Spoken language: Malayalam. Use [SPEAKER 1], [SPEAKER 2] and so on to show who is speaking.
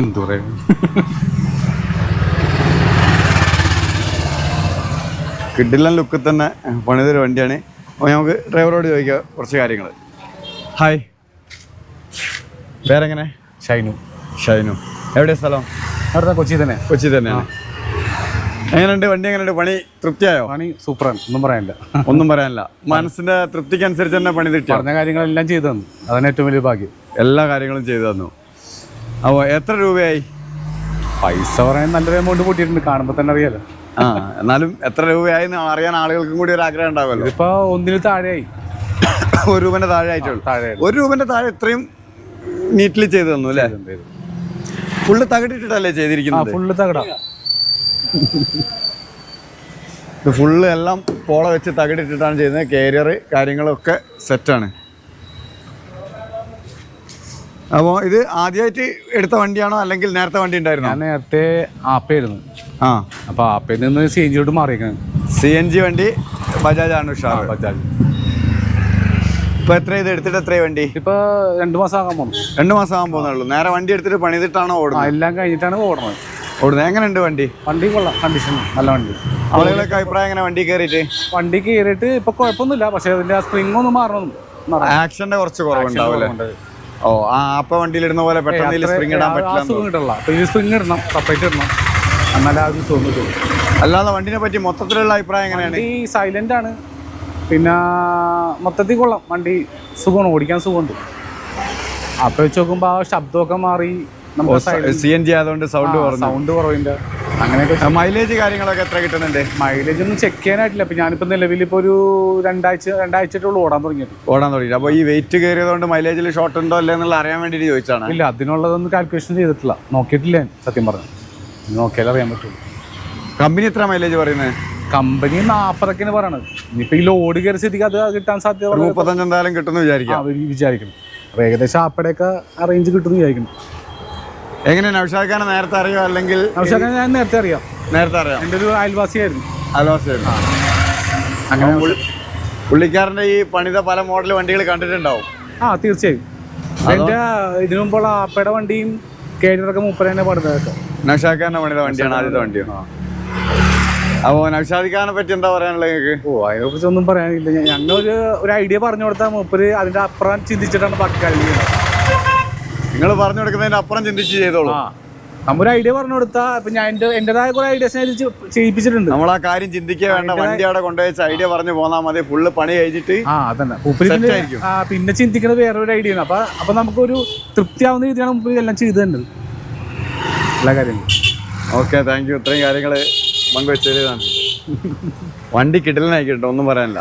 [SPEAKER 1] എന്തു പറയും
[SPEAKER 2] കിഡിലൻ ലുക്കിൽ തന്നെ പണിതൊരു വണ്ടിയാണ്. അപ്പോൾ നമുക്ക് ഡ്രൈവറോട് ചോദിക്കാം കുറച്ച് കാര്യങ്ങൾ ഹായ്. പേരെങ്ങനെ
[SPEAKER 1] ഷൈനു.
[SPEAKER 2] ഷൈനു. എവിടെ സ്ഥലം?
[SPEAKER 1] അടുത്ത കൊച്ചി തന്നെ.
[SPEAKER 2] കൊച്ചി തന്നെയാണ്. എങ്ങനെയുണ്ട്? വണ്ടി എങ്ങനെയുണ്ട്? പണി തൃപ്തിയായോ?
[SPEAKER 1] പണി സൂപ്പറാണ്. ഒന്നും പറയാനില്ല.
[SPEAKER 2] ഒന്നും പറയാനില്ല. മനസ്സിന്റെ തൃപ്തിക്ക് അനുസരിച്ച് തന്നെ പണി തെറ്റിയോ
[SPEAKER 1] പറഞ്ഞ കാര്യങ്ങളെല്ലാം ചെയ്തു തന്നു. അതാണ് ഏറ്റവും വലിയ ഭാഗ്യം.
[SPEAKER 2] എല്ലാ കാര്യങ്ങളും ചെയ്തു തന്നു. അപ്പോൾ എത്ര രൂപയായി?
[SPEAKER 1] പൈസ പറയാൻ നല്ലൊരു എമൗണ്ട് കൂട്ടിയിട്ടുണ്ട്. കാണുമ്പോൾ തന്നെ അറിയാലോ.
[SPEAKER 2] ആ എന്നാലും എത്ര രൂപയായി എന്ന് അറിയാൻ ആളുകൾക്കും കൂടി ഒരു ആഗ്രഹം ഉണ്ടാവുമല്ലോ.
[SPEAKER 1] ഇതിപ്പോ ഒന്നിന് താഴെയായി.
[SPEAKER 2] ഒരു രൂപന്റെ താഴെ ആയിട്ടുള്ളൂ.
[SPEAKER 1] താഴെ
[SPEAKER 2] ഒരു രൂപന്റെ താഴെ ഇത്രയും നീറ്റ്ലി ചെയ്തു തന്നു അല്ലേ? ഫുള്ള്
[SPEAKER 1] തകടിട്ടിട്ടല്ലേ
[SPEAKER 2] ചെയ്തിരിക്കുന്നത്?
[SPEAKER 1] ഫുള്ള് തകട.
[SPEAKER 2] ഫുള്ള് എല്ലാം പോള വെച്ച് തകടിട്ടിട്ടാണ് ചെയ്യുന്നത്. കാരിയർ കാര്യങ്ങളൊക്കെ സെറ്റാണ് അപ്പോൾ ഇത് ആദ്യമായിട്ട് എടുത്ത വണ്ടിയാണോ അല്ലെങ്കിൽ നേരത്തെ വണ്ടി ഉണ്ടായിരുന്നോ?
[SPEAKER 1] ഞാൻ നേരത്തെ ആപ്പായിരുന്നു
[SPEAKER 2] ആ.
[SPEAKER 1] അപ്പൊ ആപ്പയിൽ നിന്ന് സി എൻ ജിയോട്ട് മാറിയേക്കാണ്.
[SPEAKER 2] സി എൻ ജി വണ്ടി ബജാജ് ആണ് ഉഷാർ
[SPEAKER 1] ബജാജ്.
[SPEAKER 2] ഇപ്പൊ എത്ര ഇത് എടുത്തിട്ട് എത്ര വണ്ടി?
[SPEAKER 1] ഇപ്പൊ രണ്ടു മാസം ആകാൻ പോകുന്നു
[SPEAKER 2] രണ്ട് മാസം ആകാൻ പോകുന്നുള്ളൂ. നേരെ വണ്ടി എടുത്തിട്ട് പണിതിട്ടാണോ ഓടുന്നത്?
[SPEAKER 1] എല്ലാം കഴിഞ്ഞിട്ടാണ് ഓടുന്നത്
[SPEAKER 2] ഓടുന്നത്. എങ്ങനെയുണ്ട് വണ്ടി?
[SPEAKER 1] വണ്ടി കൊള്ളാം കണ്ടീഷൻ നല്ല വണ്ടി.
[SPEAKER 2] ആളുകളൊക്കെ അഭിപ്രായം എങ്ങനെ വണ്ടി കയറിയിട്ട്?
[SPEAKER 1] വണ്ടി കയറിയിട്ട് ഇപ്പൊ കുഴപ്പമൊന്നുമില്ല. പക്ഷെ അതിന്റെ ആ സ്പ്രിംഗ് ഒന്ന് മാറണം
[SPEAKER 2] ആക്ഷന്റെ കുറച്ച് കുറവുണ്ടാവും അല്ലേ? ഓ ആ അപ്പ വണ്ടിയിലിടുന്ന പോലെ പെട്ടെന്ന് സ്പ്രിംഗ് സ്പ്രിങ് ഇടാൻ പറ്റില്ല
[SPEAKER 1] സുഖം കിട്ടില്ല സ്പ്രിംഗ് ഇടണം സെപ്പറേറ്റ് ഇടണം. എന്നാലേ ആ ഒരു സുഖം
[SPEAKER 2] അല്ലാതെ വണ്ടിനെ പറ്റി മൊത്തത്തിലുള്ള അഭിപ്രായം എങ്ങനെയാണ്?
[SPEAKER 1] ഈ സൈലന്റ് ആണ്. പിന്നെ മൊത്തത്തിൽ കൊള്ളാം. വണ്ടി സുഖമാണ് ഓടിക്കാൻ സുഖമുണ്ട്. അപ്പൊ വെച്ച് നോക്കുമ്പോ ആ ശബ്ദമൊക്കെ മാറി. നമ്മുടെ
[SPEAKER 2] സി എൻ ജി ആയതുകൊണ്ട് സൗണ്ട്
[SPEAKER 1] സൗണ്ട് കുറവില്ല അങ്ങനെയൊക്കെ
[SPEAKER 2] മൈലേജ് കാര്യങ്ങളൊക്കെ എത്ര കിട്ടുന്നുണ്ട്?
[SPEAKER 1] മൈലേജ് ഒന്നും ചെക്ക് ചെയ്യാനായിട്ടില്ല. ഇപ്പൊ ഞാനിപ്പോ നിലവിൽ ഇപ്പൊ ഒരു രണ്ടാഴ്ച രണ്ടാഴ്ചയായിട്ടുള്ളൂ ഓടാൻ തുടങ്ങിയത്
[SPEAKER 2] ഓടാൻ തുടങ്ങി അപ്പോൾ ഈ വെയിറ്റ് കയറിയതുകൊണ്ട് മൈലേജിൽ ഷോർട്ട് ഉണ്ടോ അല്ലേ എന്നുള്ള അറിയാൻ വേണ്ടിയിട്ട് ചോദിച്ചാണ്
[SPEAKER 1] ഇല്ല അതിനുള്ളതൊന്നും കാൽക്കുലേഷൻ ചെയ്തിട്ടില്ല. നോക്കിയിട്ടില്ല ഞാൻ സത്യം പറഞ്ഞു. നോക്കിയാലേ അറിയാൻ പറ്റുള്ളൂ.
[SPEAKER 2] കമ്പനി എത്ര മൈലേജ് പറയുന്നത്
[SPEAKER 1] കമ്പനി നാപ്പതൊക്കെയാണ് പറയണത്. ഇനിയിപ്പോ ഈ ലോഡ് കയറി സ്ഥിതിക്ക് അത് കിട്ടാൻ സാധ്യത
[SPEAKER 2] മുപ്പത്തഞ്ചെന്തായാലും കിട്ടുന്നു കിട്ടുമെന്ന് വിചാരിക്കാം.
[SPEAKER 1] അവർ വിചാരിക്കണം. അപ്പൊ ഏകദേശം അപ്പടെയൊക്കെ അറേഞ്ച് കിട്ടുമെന്ന് വിചാരിക്കണം.
[SPEAKER 2] എങ്ങനെ നൗഷാഖാനെ നേരത്തെ അറിയോ? അല്ലെങ്കിൽ
[SPEAKER 1] പക്ഷേ ഞാൻ നേരത്തെ അറിയാം.
[SPEAKER 2] നേരത്തെ അറിയാം?
[SPEAKER 1] എന്റെ ഒരു അയൽവാസിയായിരുന്നു.
[SPEAKER 2] അയൽവാസിയായിരുന്നു.
[SPEAKER 1] അങ്ങനെ
[SPEAKER 2] പുള്ളിക്കാരന്റെ ഈ പണിത പല മോഡൽ വണ്ടികൾ കണ്ടിട്ടുണ്ടാവും.
[SPEAKER 1] ആ തീർച്ചയായും. എന്റെ ഇതിനു മുമ്പുള്ള ആപ്പയുടെ വണ്ടിയും കേരളൊക്കെ മൂപ്പര തന്നെ പണിതൊക്കെ
[SPEAKER 2] നൗഷാഖാന്റെ പണിത വണ്ടിയാണ് ആദ്യത്തെ വണ്ടിയാണ് അപ്പോൾ നൗഷാദിക്കാനെ ഖാനെ പറ്റി എന്താ പറയാനുള്ളത് നിങ്ങൾക്ക്?
[SPEAKER 1] ഓ അതിനെ കുറിച്ചൊന്നും പറയാനില്ല. ഞങ്ങൾ ഒരു ഒരു ഐഡിയ പറഞ്ഞു കൊടുത്താൽ മൂപ്പര് അതിന്റെ അപ്പുറം ചിന്തിച്ചിട്ടാണ് ബാക്കി ചെയ്യുന്നത്.
[SPEAKER 2] നിങ്ങൾ പറഞ്ഞു കൊടുക്കുന്നതിന് അപ്പുറം ചിന്തിച്ച് ചെയ്തോളൂ.
[SPEAKER 1] നമ്മുടെ നമ്മൊരു ഐഡിയ പറഞ്ഞു കൊടുത്താ ഇപ്പൊ ഞാൻ എന്റെ എന്റെതായ കുറെ ഐഡിയാസ് ഞാൻ ചെയ്യിപ്പിച്ചിട്ടുണ്ട്.
[SPEAKER 2] നമ്മൾ ആ കാര്യം ചിന്തിക്കുക വേണ്ട. വണ്ടി അവിടെ കൊണ്ടുവച്ച ഐഡിയ പറഞ്ഞു പോന്നാ മതി. ഫുള്ള് പണി കഴിഞ്ഞിട്ട്
[SPEAKER 1] ആ അതന്നെ. പിന്നെ ചിന്തിക്കുന്നത് വേറെ ഒരു ഐഡിയ ആണ്. അപ്പൊ അപ്പൊ നമുക്കൊരു തൃപ്തിയാവുന്ന രീതിയാണ് മുമ്പ് എല്ലാം ചെയ്തു തന്നത് എല്ലാ കാര്യങ്ങളും.
[SPEAKER 2] ഓക്കെ താങ്ക് യു ഇത്രയും കാര്യങ്ങൾ പങ്കുവെച്ചതാണ് വണ്ടി കിട്ടലിനായിക്കോട്ടെ ഒന്നും പറയാനില്ല.